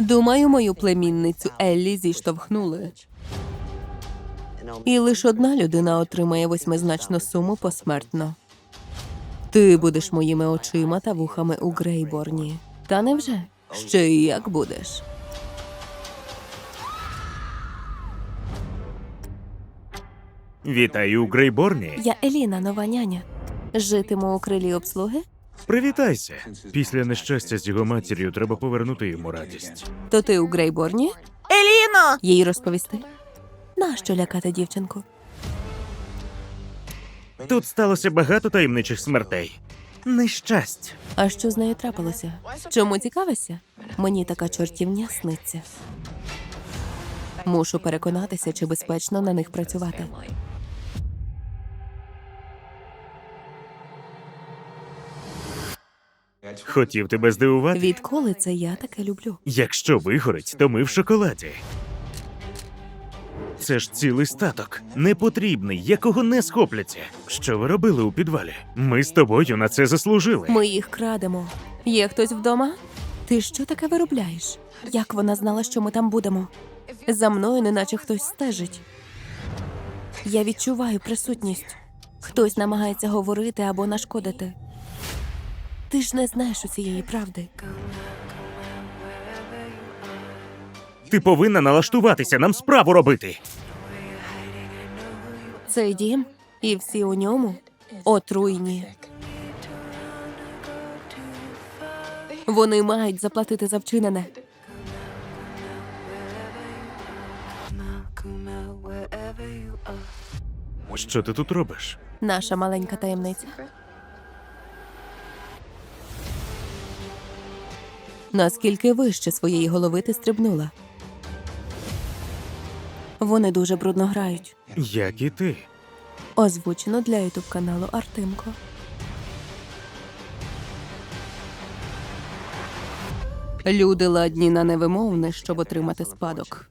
Думаю, мою племінницю Еллі зіштовхнули. І лише одна людина отримає восьмизначну суму посмертно. Ти будеш моїми очима та вухами у Грейборні. Та невже? Ще і як будеш? Вітаю у Грейборні. Я Еліна, нова няня. Житиму у крилі обслуги? Привітайся. Після нещастя з його матір'ю треба повернути йому радість. То ти у Грейборні? Еліно! Їй розповісти? Нащо лякати дівчинку? Тут сталося багато таємничих смертей. Нещасть. А що з нею трапилося? Чому цікавишся? Мені така чортівня сниться. Мушу переконатися, чи безпечно на них працювати. Хотів тебе здивувати. Відколи це я таке люблю? Якщо вигорить, то ми в шоколаді. Це ж цілий статок, непотрібний, якого не схопляться. Що ви робили у підвалі? Ми з тобою на це заслужили. Ми їх крадемо. Є хтось вдома? Ти що таке виробляєш? Як вона знала, що ми там будемо? За мною неначе хтось стежить. Я відчуваю присутність. Хтось намагається говорити або нашкодити. Ти ж не знаєш усієї правди. Ти повинна налаштуватися, нам справу робити. Цей дім і всі у ньому отруйні. Вони мають заплатити за вчинене. Що ти тут робиш? Наша маленька таємниця. Наскільки вище своєї голови ти стрибнула? Вони дуже брудно грають. Як і ти. Озвучено для ютуб каналу Артемко. Люди ладні на невимовне, щоб отримати спадок.